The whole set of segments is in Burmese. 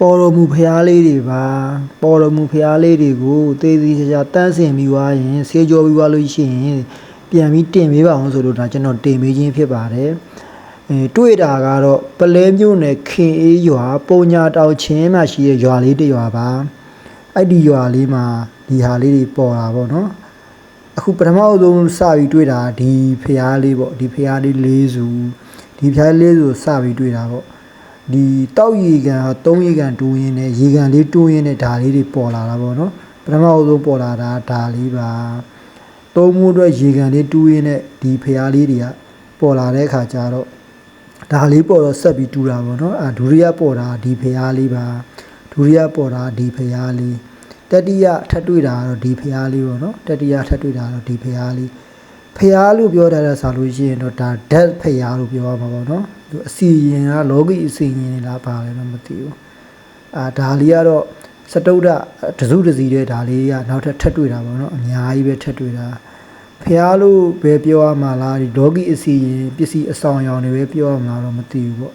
ပေါ်တော်မူဖျားလေးတွေပါပေါ်တော်မူဖျားလေးတွေကိုသေသေးချာချာတန်းစင်ပြီးွားရင်ဆေးကြောပြီးွားလို့ရှိရင်ပြန်ပြီးတင်ပေးပါအောင်ဆိုလို့ဒါကျွန်တော်တင်ပေးခြင်းဖြစ်ပါတယ်အဲတွေ့တာကတော့ပလဲမျိုးနယ်ခင်အေးရွာပုံညာတောင်ချင်းမှရှိတဲ့ရွာလေးတစ်ရွာပါအဲ့ဒီရွာလေးမှာဒီဟာလေးတွေပေါ်တာပေါ့နော်အခုပထမအဆုံးစပြီးတွေ့တာဒီဖျားလေးပေါ့ဒီဖျားလေးလေးစုဒီဖျားလေးစုစပြီးတွေ့တာပေါ့ ဒီတောက်ရီကန်ဟာသုံးရီကန်တူးရင်းနဲ့ရေကန်လေးတူးရင်းနဲ့ဓာလေးတွေပေါ်လာတာပေါ့နော်ပထမအဆုံးပေါ်လာတာဓာလေးပါသုံးမှုအတွက်ရေကန်လေးတူးရင်းနဲ့ဒီဖျားလေးတွေကပေါ်လာတဲ့အခါကျတော့ဓာလေးပေါ်တော့ဆက်ပြီးတူးတာပေါ့နော်အာဒုရိယပေါ်တာဒီဖျားလေးပါဒုရိယပေါ်တာဒီဖျားလေးတတိယထပ်တွေ့တာကတော့ဒီဖျားလေးပေါ့နော်တတိယထပ်တွေ့တာကတော့ဒီဖျားလေး ဖျားလို့ပြောတာလဲဆိုလို့ရှိရင်တော့ဒါဓာတ်ဖျားလို့ပြောရမှာပေါ့နော်သူအစီရင်ကလောကီအစီရင်လားပါလဲတော့မသိဘူးအာဒါလေးကတော့စတုဒ္ဒတစုတစီတဲ့ဒါလေးကနောက်ထပ်ထပ်တွေ့တာပေါ့နော်အများကြီးပဲထပ်တွေ့တာဖျားလို့ပဲပြောရမှာလားဒီလောကီအစီရင်ပစ္စည်းအဆောင်အယောင်တွေပဲပြောရမှာတော့မသိဘူးပေါ့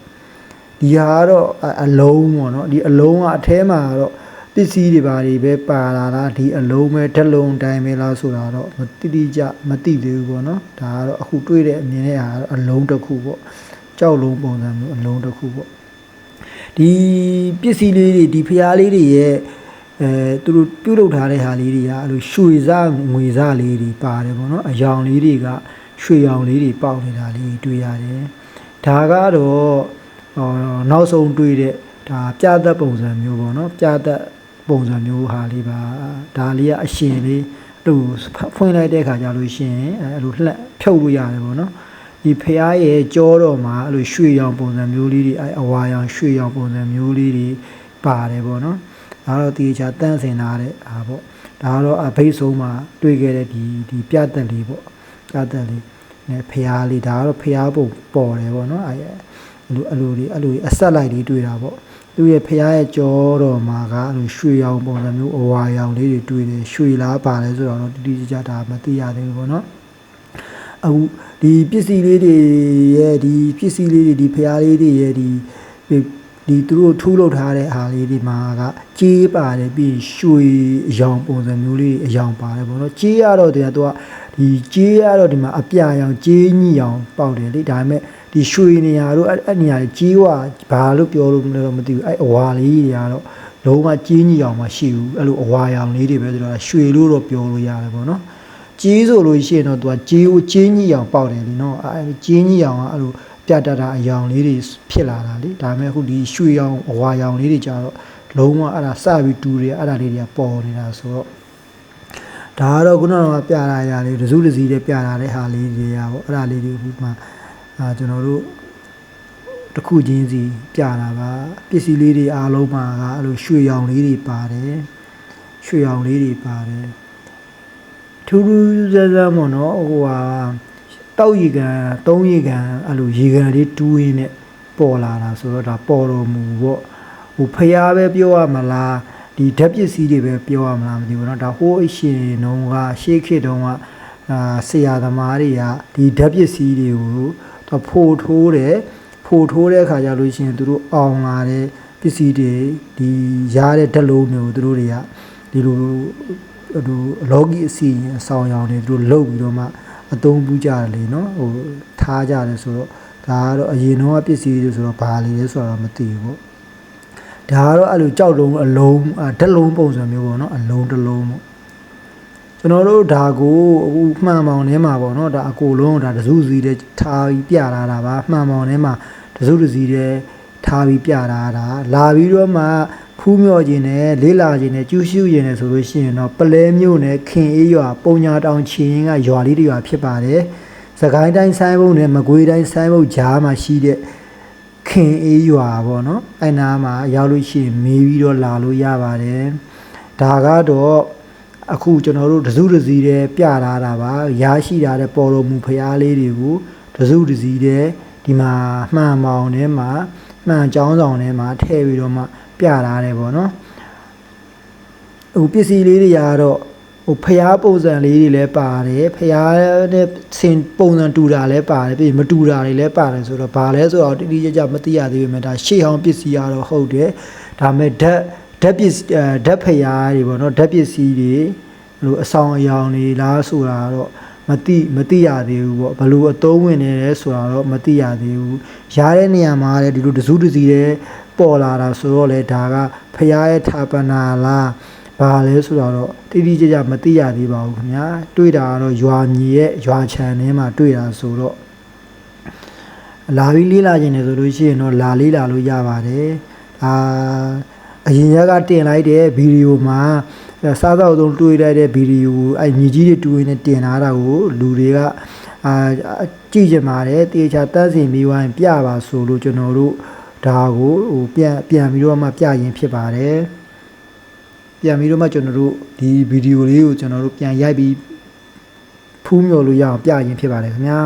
ဒီဟာကတော့အလုံးပေါ့နော်ဒီအလုံးကအแทမှာကတော့ ပစ္စည်းတွေဘာတွေပဲပါလာတာဒီအလုံးပဲဓလုံးတိုင်းပဲလားဆိုတာတော့မတိတိကျမသိသေးဘူးပေါ့နော်ဒါကတော့အခုတွေ့တဲ့အမြင်နဲ့ဟာအလုံးတစ်ခုပေါ့ကြောက်လုံးပုံစံမျိုးအလုံးတစ်ခုပေါ့ဒီပစ္စည်းလေးတွေဒီဖျားလေးတွေရဲ့အဲသူတို့ပြုတ်လုပ်ထားတဲ့ဟာလေးတွေကအဲ့လိုရွှေစားငွေစားလေးတွေပါတယ်ပေါ့နော်အယောင်လေးတွေကရွှေရောင်လေးတွေပေါက်နေတာလေးတွေ့ရတယ်ဒါကတော့ဟောနောက်ဆုံးတွေ့တဲ့ဒါပြသက်ပုံစံမျိုးပေါ့နော်ပြသက် ပုံစံမျိုးဟာလေးပါဒါလေးကအရှင်လေးသူဖွင့်လိုက်တဲ့ခါကျလို့ရှိရင်အဲ့လိုလှက်ဖြုတ်လို့ရတယ်ပေါ့နော်ဒီဖျားရဲ့ကြောတော်မှာအဲ့လိုရွှေရောင်ပုံစံမျိုးလေးတွေအဲ့အဝါရောင်ရွှေရောင်ပုံစံမျိုးလေးတွေပါတယ်ပေါ့နော်ဒါတော့တေချာတန့်စင်လာတဲ့ဟာပေါ့ဒါကတော့အဘိတ်ဆုံးမှာတွေ့ခဲ့တဲ့ဒီဒီပြသက်လေးပေါ့ပြသက်လေးနဲ့ဖျားလေးဒါကတော့ဖျားပုံပေါ်တယ်ပေါ့နော်အဲ့အဲ့လိုအဲ့လိုတွေအဲ့လိုအဆက်လိုက်တွေတွေ့တာပေါ့ သူရဲ့ဖျားရဲ့ကြောတော်မှာကအဲ့လိုရွှေရောင်ပုံစံမျိုးအဝါရောင်လေးတွေတွေ့တယ်ရွှေလားပါတယ်ဆိုတော့တိတိကျကျဒါမသိရသေးဘူးပေါ့နော်အခုဒီပစ္စည်းလေးတွေရဲ့ဒီပစ္စည်းလေးတွေဒီဖျားလေးတွေရဲ့ဒီဒီသူတို့ထူးလုပ်ထားတဲ့အားလေးတွေမှာကကြေးပါတယ်ပြီးရွှေအယောင်ပုံစံမျိုးလေးအယောင်ပါတယ်ပေါ့နော်ကြေးရတော့တရားသူက ဒီကြေးရတော့ဒီမှာအပြာရောင်ကြေးညိရောင်ပေါက်တယ်လေဒါပေမဲ့ဒီရွှေနေရာတို့အဲ့အဲ့နေရာကြီးကြေးဝဘာလို့ပြောလို့မလဲတော့မသိဘူးအဲ့အဝါလေးတွေကတော့လုံးဝကြေးညိရောင်မရှိဘူးအဲ့လိုအဝါရောင်လေးတွေပဲဆိုတော့ရွှေလို့တော့ပြောလို့ရတယ်ပေါ့နော်ကြေးဆိုလို့ရှိရင်တော့သူကကြေးကိုကြေးညိရောင်ပေါက်တယ်လीနော်အဲ့ကြေးညိရောင်ကအဲ့လိုပြတ်တတာအယောင်လေးတွေဖြစ်လာတာလေဒါပေမဲ့အခုဒီရွှေရောင်အဝါရောင်လေးတွေကြတော့လုံးဝအဲ့ဒါစပြီးတူတယ်အဲ့ဒါလေးတွေကပေါ်နေတာဆိုတော့ ဒါကတော့ခုနကပြလာရလေးတစုတစည်းတဲ့ပြလာတဲ့ဟာလေးတွေကပေါ့အဲ့ဒါလေးတွေအခုမှအာကျွန်တော်တို့တစ်ခုချင်းစီပြတာပါပစ္စည်းလေးတွေအားလုံးမှာကအဲ့လိုရွှေရောင်လေးတွေပါတယ်ရွှေရောင်လေးတွေပါတယ်ထူးထူးဆန်းဆန်းပေါ့နော်ဟိုဟာတောက်ရီကန်သုံးရီကန်အဲ့လိုရေကန်လေးတူးရင်းနဲ့ပေါ်လာတာဆိုတော့ဒါပေါ်တော်မူပေါ့ဟိုဖျားပဲပြောရမလား ဒီဓာတ်ပစ္စည်းတွေပဲပြောရမလားမသိဘူးเนาะဒါဟိုးအရှင်နှုံးကရှေးခေတ်တုန်းကအာဆရာသမားတွေကဒီဓာတ်ပစ္စည်းတွေကိုတော့ဖိုးထိုးတယ်ဖိုးထိုးတဲ့အခါကျလို့ရှိရင်သူတို့အောင်လာတဲ့ပစ္စည်းတွေဒီရတဲ့ဓာတ်လုံးတွေကိုသူတို့တွေကဒီလိုဟိုလောကီအစီရင်အဆောင်ရောင်တွေသူတို့လုပ်ပြီးတော့မှအသုံးပြုကြတယ်လေနော်ဟိုထားကြတယ်ဆိုတော့ဒါကတော့အရင်တော့ပစ္စည်းတွေဆိုတော့ဘာလေးလဲဆိုတော့မသိဘူးပေါ့ ဒါကတော့အဲ့လိုကြောက်လုံးအလုံးဓာတ်လုံးပုံစံမျိုးပေါ့နော်အလုံးတစ်လုံးပေါ့ကျွန်တော်တို့ဒါကိုအခုမှန်ပေါင်ထဲမှာပေါ့နော်ဒါအကိုလုံးဒါတစုစီတဲ့ထားပြီးပြလာတာပါမှန်ပေါင်ထဲမှာတစုတစီတဲ့ထားပြီးပြလာတာလာပြီးတော့မှဖူးမြော့ခြင်းနဲ့လေးလာခြင်းနဲ့ကျူးရှုခြင်းနဲ့ဆိုလို့ရှိရင်တော့ပလဲမျိုးနဲ့ခင်အေးရွာပုံညာတောင်ချီရင်ကရွာလေးတွေရွာဖြစ်ပါတယ်စကိုင်းတိုင်းဆိုင်းဘုံနဲ့မကွေးတိုင်းဆိုင်းဘုံကြားမှာရှိတဲ့ ခင်အေးရွာပေါ့နော်အဲ့နာမှာရောက်လို့ရှိရင်မေးပြီးတော့လာလို့ရပါတယ်ဒါကတော့အခုကျွန်တော်တို့တစုတစည်းတဲ့ပြထားတာပါရရှိတာတဲ့ပေါ်တော်မူဖရားလေးတွေကိုတစုတစည်းတဲ့ဒီမှာမှန်မောင်ထဲမှာမှန်ကြောင်းဆောင်ထဲမှာထည့်ပြီးတော့မှပြထားတယ်ပေါ့နော်ဟိုပစ္စည်းလေးတွေကတော့ဟဟို ဖျားပုံစံလေးတွေလည်းပါတယ်ဖျားနဲ့ဆင်ပုံစံတူတာလည်းပါတယ်ပြီးရင်မတူတာတွေလည်းပါတယ်ဆိုတော့ဘာလဲဆိုတော့တိတိကျကျမသိရသေးပေမဲ့ဒါရှေ့ဟောင်းပစ္စည်းကတော့ဟုတ်တယ်ဒါပေမဲ့ဓာတ်ဓာတ်ပစ္စည်းအဲဓာတ်ဖျားတွေပေါ့နော်ဓာတ်ပစ္စည်းတွေဟိုအဆောင်အယောင်တွေလားဆိုတာတော့မသိမသိရသေးဘူးပေါ့ဘယ်လို့အသုံးဝင်နေလဲဆိုတာတော့မသိရသေးဘူးရားတဲ့နေရာမှာလည်းဒီလိုတစုတစည်းတဲ့ပေါ်လာတာဆိုတော့လေဒါကဖျားရဲ့ဌာပနာလား ဘာလဲဆိုတော့တိတိကျကျမသိရသေးပါဘူးခင်ဗျာတွေ့တာကတော့ရွာညီရဲ့ရွာချန်ထဲမှာတွေ့တာဆိုတော့လာပြီးလေးလာခြင်းတယ်ဆိုလို့ရှိရင်တော့လာလေးလာလို့ရပါတယ်အာအရင်ရက်ကတင်လိုက်တဲ့ဗီဒီယိုမှာစားသောက်သုံးတွေ့လိုက်တဲ့ဗီဒီယိုအဲညီကြီးတွေတူရင်းနဲ့တင်လာတာကိုလူတွေကအာကြည့်ကြပါတယ်တေချာတတ်စင်ပြီးဝိုင်းပြပါဆိုလို့ကျွန်တော်တို့ဒါကိုဟိုပြန်ပြန်ပြီးတော့မှပြရင်ဖြစ်ပါတယ် ပြန်ပြီးတော့မှကျွန်တော်တို့ဒီဗီဒီယိုလေးကိုကျွန်တော်တို့ပြန်ရိုက်ပြီးဖူးမြော်လို့ရအောင်ပြရင်ဖြစ်ပါတယ်ခင်ဗျာ